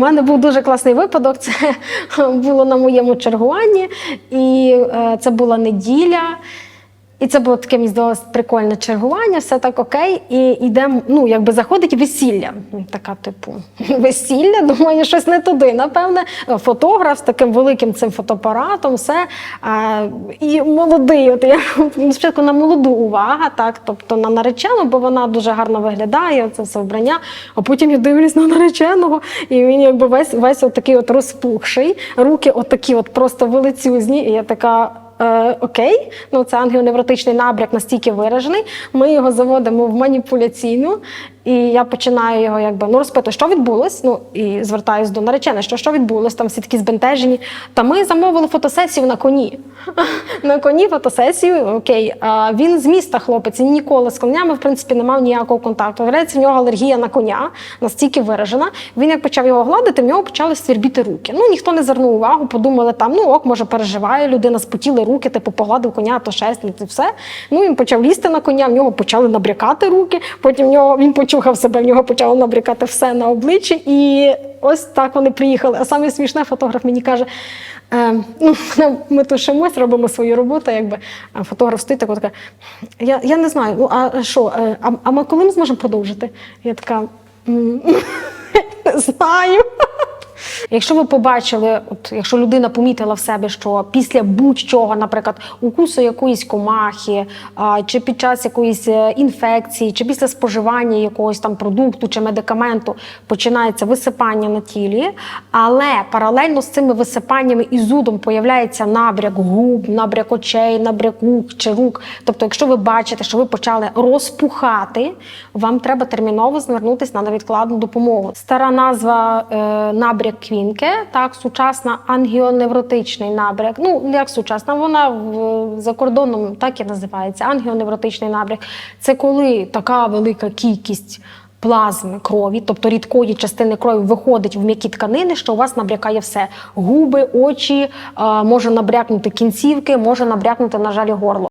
У мене був дуже класний випадок. Це було на моєму чергуванні, і е, це була неділя. І це було таке, мені здалося, прикольне чергування, все так окей. І йдемо, ну, якби заходить весілля. Ну, Така, типу, весілля, думаю, щось не туди. Напевне, фотограф з таким великим цим фотоапаратом, все. А, і молодий. От я спочатку на молоду увага, так, тобто на наречену, бо вона дуже гарно виглядає, це все вбрання. А потім я дивлюсь на нареченого, і він якби весь весь от такий от розпухший, руки от такі от просто велицюзні. І я така. Е, окей, ну це ангіоневротичний набряк настільки виражений. Ми його заводимо в маніпуляційну, і я починаю його якби ну розпитую, що відбулось. Ну і звертаюсь до нареченої, що, що відбулось, там всі такі збентежені. Та ми замовили фотосесію на коні. на коні фотосесію, окей. А він з міста хлопець, ніколи з конями, в принципі, не мав ніякого контакту. Виявляється, в нього алергія на коня настільки виражена. Він як почав його гладити, в нього почали свербіти руки. Ну ніхто не звернув увагу, подумали там, ну ок, може переживає, людина спотіли руки, типу погладив коня, то шерсть, ну, це все. Ну він почав лізти на коня, в нього почали набрякати руки. Потім в нього він почухав себе, в нього почало набрякати все на обличчі. І ось так вони приїхали. А саме смішне фотограф мені каже. Е, ну, ми тушимось, робимо свою роботу, якби а фотограф стоїть так. Я, я не знаю, ну а що, е, а, а ми коли ми зможемо продовжити? Я така не знаю. Якщо ви побачили, от якщо людина помітила в себе, що після будь-чого, наприклад, укусу якоїсь комахи, чи під час якоїсь е, інфекції, чи після споживання якогось там продукту чи медикаменту починається висипання на тілі, але паралельно з цими висипаннями і зудом появляється набряк губ, набряк очей, набряк рук чи рук. Тобто, якщо ви бачите, що ви почали розпухати, вам треба терміново звернутися на невідкладну допомогу. Стара назва е, набряк квінке, так, сучасна ангіоневротичний набряк. Ну, як сучасна, вона в, за кордоном так і називається ангіоневротичний набряк. Це коли така велика кількість плазми крові, тобто рідкої частини крові, виходить в м'які тканини, що у вас набрякає все: губи, очі, е, може набрякнути кінцівки, може набрякнути, на жаль, горло.